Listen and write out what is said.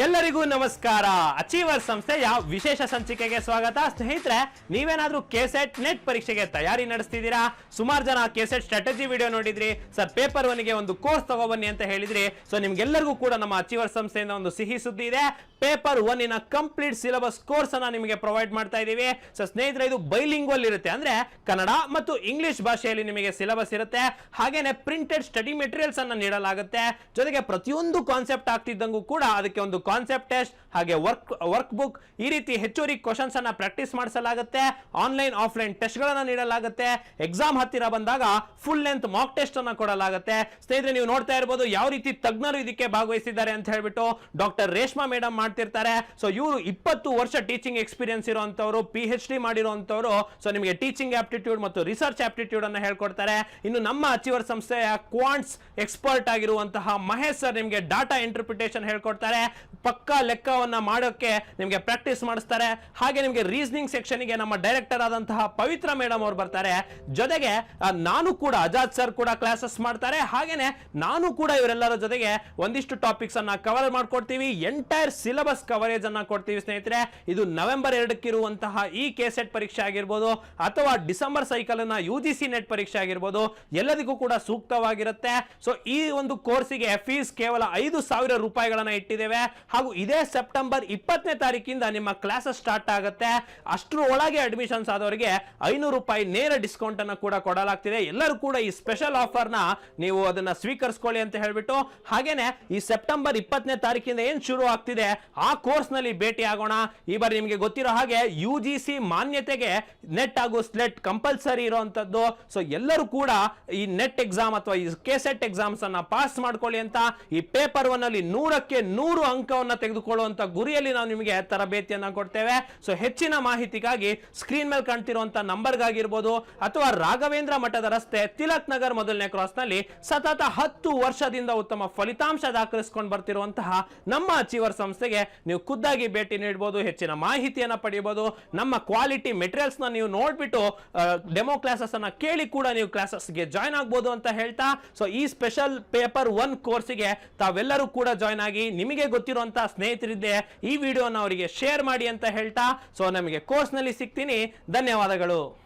ಎಲ್ಲರಿಗೂ ನಮಸ್ಕಾರ. ಅಚೀವರ್ ಸಂಸ್ಥೆಯ ವಿಶೇಷ ಸಂಚಿಕೆಗೆ ಸ್ವಾಗತ. ಸ್ನೇಹಿತರೆ, ನೀವೇನಾದ್ರೂ ಕೆಸೆಟ್ ನೆಟ್ ಪರೀಕ್ಷೆಗೆ ತಯಾರಿ ನಡೆಸ್ತಿದ್ದೀರಾ? ಸುಮಾರು ಜನ ಕೆಸೆಟ್ ಸ್ಟ್ರಾಟಜಿ ವಿಡಿಯೋ ನೋಡಿದ್ರಿ. ಸರ್ ಪೇಪರ್ ಒನ್ಗೆ ಒಂದು ಕೋರ್ಸ್ ತಗೋಬನ್ನಿ ಅಂತ ಹೇಳಿದ್ರಿ. ಸೊ ನಿಮ್ಗೆಲ್ಲರಿಗೂ ಕೂಡ ನಮ್ಮ ಅಚೀವರ್ ಸಂಸ್ಥೆಯಿಂದ ಒಂದು ಸಿಹಿ ಸುದ್ದಿ ಇದೆ. ಪೇಪರ್ ಒನ್ನಿನ ಕಂಪ್ಲೀಟ್ ಸಿಲೆಬಸ್ ಕೋರ್ಸ್ ಅನ್ನ ನಿಮಗೆ ಪ್ರೊವೈಡ್ ಮಾಡ್ತಾ ಇದೀವಿ ಸೊ ಸ್ನೇಹಿತರೆ, ಇದು ಬೈಲಿಂಗ್ವಲ್ ಇರುತ್ತೆ. ಅಂದ್ರೆ ಕನ್ನಡ ಮತ್ತು ಇಂಗ್ಲಿಷ್ ಭಾಷೆಯಲ್ಲಿ ನಿಮಗೆ ಸಿಲೆಬಸ್ ಇರುತ್ತೆ. ಹಾಗೇನೆ ಪ್ರಿಂಟೆಡ್ ಸ್ಟಡಿ ಮೆಟೀರಿಯಲ್ಸ್ ಅನ್ನ ನೀಡಲಾಗುತ್ತೆ. ಜೊತೆಗೆ ಪ್ರತಿಯೊಂದು ಕಾನ್ಸೆಪ್ಟ್ ಆಗ್ತಿದ್ದಂಗೂ ಕೂಡ ಅದಕ್ಕೆ ಒಂದು ಕಾನ್ಸೆಪ್ಟ್ ಟೆಸ್ಟ್ ಹಾಗೆ ವರ್ಕ್ ವರ್ಕ್ ಬುಕ್ ಈ ರೀತಿ ಹೆಚ್ಚುವರಿ ಕ್ವಶನ್ಸ್ ಅನ್ನ ಪ್ರಾಕ್ಟೀಸ್ ಮಾಡಿಸಲಾಗುತ್ತೆ. ಆನ್ಲೈನ್ ಆಫ್ಲೈನ್ ಟೆಸ್ಟ್ ಗಳನ್ನ ನೀಡಲಾಗುತ್ತೆ. ಎಕ್ಸಾಮ್ ಹತ್ತಿರ ಬಂದಾಗ ಫುಲ್ ಲೆಂತ್ ಮಾಕ್ ಟೆಸ್ಟ್ ಅನ್ನ ಕೊಡಲಾಗುತ್ತೆ. ಸ್ನೇಹಿತರೆ, ನೀವು ನೋಡ್ತಾ ಇರಬಹುದು ಯಾವ ರೀತಿ ತಜ್ಞರು ಇದಕ್ಕೆ ಭಾಗವಹಿಸಿದ್ದಾರೆ ಅಂತ ಹೇಳ್ಬಿಟ್ಟು ಡಾಕ್ಟರ್ ರೇಷ್ಮಾ ಮೇಡಮ್ ಮಾಡ್ತಿರ್ತಾರೆ. ಸೊ ಇವರು ಇಪ್ಪತ್ತು ವರ್ಷ ಟೀಚಿಂಗ್ ಎಕ್ಸ್ಪೀರಿಯನ್ಸ್ ಇರುವಂತವರು ಪಿ ಎಚ್ ಡಿ ಮಾಡಿರುವಂತವರು ಸೊ ನಿಮಗೆ ಟೀಚಿಂಗ್ ಆಪ್ಟಿಟ್ಯೂಡ್ ಮತ್ತು ರಿಸರ್ಚ್ ಆಪ್ಟಿಟ್ಯೂಡ್ ಅನ್ನ ಹೇಳ್ಕೊಡ್ತಾರೆ. ಇನ್ನು ನಮ್ಮ ಅಚೀವರ್ ಸಂಸ್ಥೆಯ ಕ್ವಾಂಟ್ಸ್ ಎಕ್ಸ್ಪರ್ಟ್ ಆಗಿರುವಂತಹ ಮಹೇಶ್ ಸರ್ ನಿಮಗೆ ಡಾಟಾ ಇಂಟರ್ಪ್ರಿಟೇಷನ್ ಹೇಳ್ಕೊಡ್ತಾರೆ. ಪಕ್ಕಾ ಲೆಕ್ಕವನ್ನ ಮಾಡೋಕ್ಕೆ ನಿಮಗೆ ಪ್ರಾಕ್ಟೀಸ್ ಮಾಡಿಸ್ತಾರೆ. ಹಾಗೆ ನಿಮಗೆ ರೀಸನಿಂಗ್ ಸೆಕ್ಷನ್ಗೆ ನಮ್ಮ ಡೈರೆಕ್ಟರ್ ಆದಂತಹ ಪವಿತ್ರ ಮೇಡಮ್ ಅವರು ಬರ್ತಾರೆ. ಜೊತೆಗೆ ನಾನು ಕೂಡ ಅಜಾದ್ ಸರ್ ಕೂಡ ಕ್ಲಾಸಸ್ ಮಾಡ್ತಾರೆ. ಹಾಗೇನೆ ನಾನು ಕೂಡ ಇವರೆಲ್ಲರ ಜೊತೆಗೆ ಒಂದಿಷ್ಟು ಟಾಪಿಕ್ಸ್ ಅನ್ನ ಕವರ್ ಮಾಡ್ಕೊಡ್ತೀವಿ. ಎಂಟೈರ್ ಸಿಲೆಬಸ್ ಕವರೇಜ್ ಅನ್ನ ಕೊಡ್ತೀವಿ ಸ್ನೇಹಿತರೆ. ಇದು ನವೆಂಬರ್ ಎರಡಕ್ಕಿರುವಂತಹ ಈ ಕೆಸೆಟ್ ಪರೀಕ್ಷೆ ಆಗಿರ್ಬೋದು, ಅಥವಾ ಡಿಸೆಂಬರ್ ಸೈಕಲ್ ಅನ್ನ ಯು ಜಿ ಸಿ ನೆಟ್ ಪರೀಕ್ಷೆ ಆಗಿರ್ಬೋದು, ಎಲ್ಲದಕ್ಕೂ ಕೂಡ ಸೂಕ್ತವಾಗಿರುತ್ತೆ. ಸೊ ಈ ಒಂದು ಕೋರ್ಸಿಗೆ ಫೀಸ್ ಕೇವಲ ಐದು ಸಾವಿರ ರೂಪಾಯಿಗಳನ್ನ ಇಟ್ಟಿದ್ದೇವೆ. ಹಾಗೂ ಇದೇ ಸೆಪ್ಟೆಂಬರ್ ಇಪ್ಪತ್ತನೇ ತಾರೀಕಿಂದ ನಿಮ್ಮ ಕ್ಲಾಸಸ್ ಸ್ಟಾರ್ಟ್ ಆಗುತ್ತೆ. ಅಷ್ಟರ ಒಳಗೆ ಅಡ್ಮಿಷನ್ಸ್ ಆದವರಿಗೆ ಐನೂರು ರೂಪಾಯಿ ನೇರ ಡಿಸ್ಕೌಂಟ್ ಅನ್ನು ಕೂಡ ಕೊಡಲಾಗ್ತಿದೆ. ಎಲ್ಲರೂ ಕೂಡ ಈ ಸ್ಪೆಷಲ್ ಆಫರ್ನ ನೀವು ಅದನ್ನ ಸ್ವೀಕರಿಸ್ಕೊಳ್ಳಿ ಅಂತ ಹೇಳ್ಬಿಟ್ಟು, ಹಾಗೇನೆ ಈ ಸೆಪ್ಟೆಂಬರ್ ಇಪ್ಪತ್ತನೇ ತಾರೀಕಿಂದ ಏನ್ ಶುರು ಆಗ್ತಿದೆ, ಆ ಕೋರ್ಸ್ನಲ್ಲಿ ಭೇಟಿ ಆಗೋಣ. ಈ ಬಾರಿ ನಿಮಗೆ ಗೊತ್ತಿರೋ ಹಾಗೆ ಯು ಮಾನ್ಯತೆಗೆ ನೆಟ್ ಹಾಗೂ ಸ್ಲೆಟ್ ಕಂಪಲ್ಸರಿ ಇರುವಂತದ್ದು ಸೊ ಎಲ್ಲರೂ ಕೂಡ ಈ ನೆಟ್ ಎಕ್ಸಾಮ್ ಅಥವಾ ಈ ಕೆಸೆಟ್ ಎಕ್ಸಾಮ್ಸ್ ಅನ್ನ ಪಾಸ್ ಮಾಡ್ಕೊಳ್ಳಿ ಅಂತ ಈ ಪೇಪರ್ ಒನ್ ಅಲ್ಲಿ ನೂರಕ್ಕೆ ನೂರು ಅಂಕವನ್ನ ತೆಗೆದುಕೊಳ್ಳುವಂಥ ಗುರಿಯಲ್ಲಿ ನಾವು ನಿಮಗೆ ತರಬೇತಿಯನ್ನು ಕೊಡ್ತೇವೆ. ಸೊ ಹೆಚ್ಚಿನ ಮಾಹಿತಿಗಾಗಿ ಸ್ಕ್ರೀನ್ ಮೇಲೆ ಕಾಣ್ತಿರುವಂಥ ನಂಬರ್ಗಾಗಿರ್ಬೋದು ಅಥವಾ ರಾಘವೇಂದ್ರ ಮಠದ ರಸ್ತೆ ತಿಲಕ್ ನಗರ್ ಮೊದಲನೇ ಕ್ರಾಸ್ನಲ್ಲಿ ಸತತ ಹತ್ತು ವರ್ಷದಿಂದ ಉತ್ತಮ ಫಲಿತಾಂಶ ದಾಖಲಿಸಿಕೊಂಡು ಬರ್ತಿರುವಂತಹ ನಮ್ಮ ಅಚೀವರ್ ಸಂಸ್ಥೆಗೆ ನೀವು ಖುದ್ದಾಗಿ ಭೇಟಿ ನೀಡಬಹುದು ಹೆಚ್ಚಿನ ಮಾಹಿತಿಯನ್ನ ಪಡೆಯಬಹುದು ನಮ್ಮ ಕ್ವಾಲಿಟಿ ಮೆಟೀರಿಯಲ್ಸ್ನ ನೀವು ನೋಡ್ಬಿಟ್ಟು ಡೆಮೋ ಕ್ಲಾಸಸ್ ಅನ್ನ ಕೇಳಿ ಕೂಡ ನೀವು ಕ್ಲಾಸಸ್ಗೆ ಜಾಯ್ನ್ ಆಗ್ಬೋದು ಅಂತ ಹೇಳ್ತಾ ಸೊ ಈ ಸ್ಪೆಷಲ್ ಪೇಪರ್ ಒನ್ ಕೋರ್ಸಿಗೆ ತಾವೆಲ್ಲರೂ ಕೂಡ ಜಾಯ್ನ್ ಆಗಿ ನಿಮಗೆ ಗೊತ್ತಿರುವಂತಹ ಸ್ನೇಹಿತರಿದ್ದೆ ಈ ವಿಡಿಯೋನ ಅವರಿಗೆ ಶೇರ್ ಮಾಡಿ ಅಂತ ಹೇಳ್ತಾ. ಸೊ ನಮಗೆ ಕೋರ್ಸ್ನಲ್ಲಿ ಸಿಗ್ತೀನಿ. ಧನ್ಯವಾದಗಳು.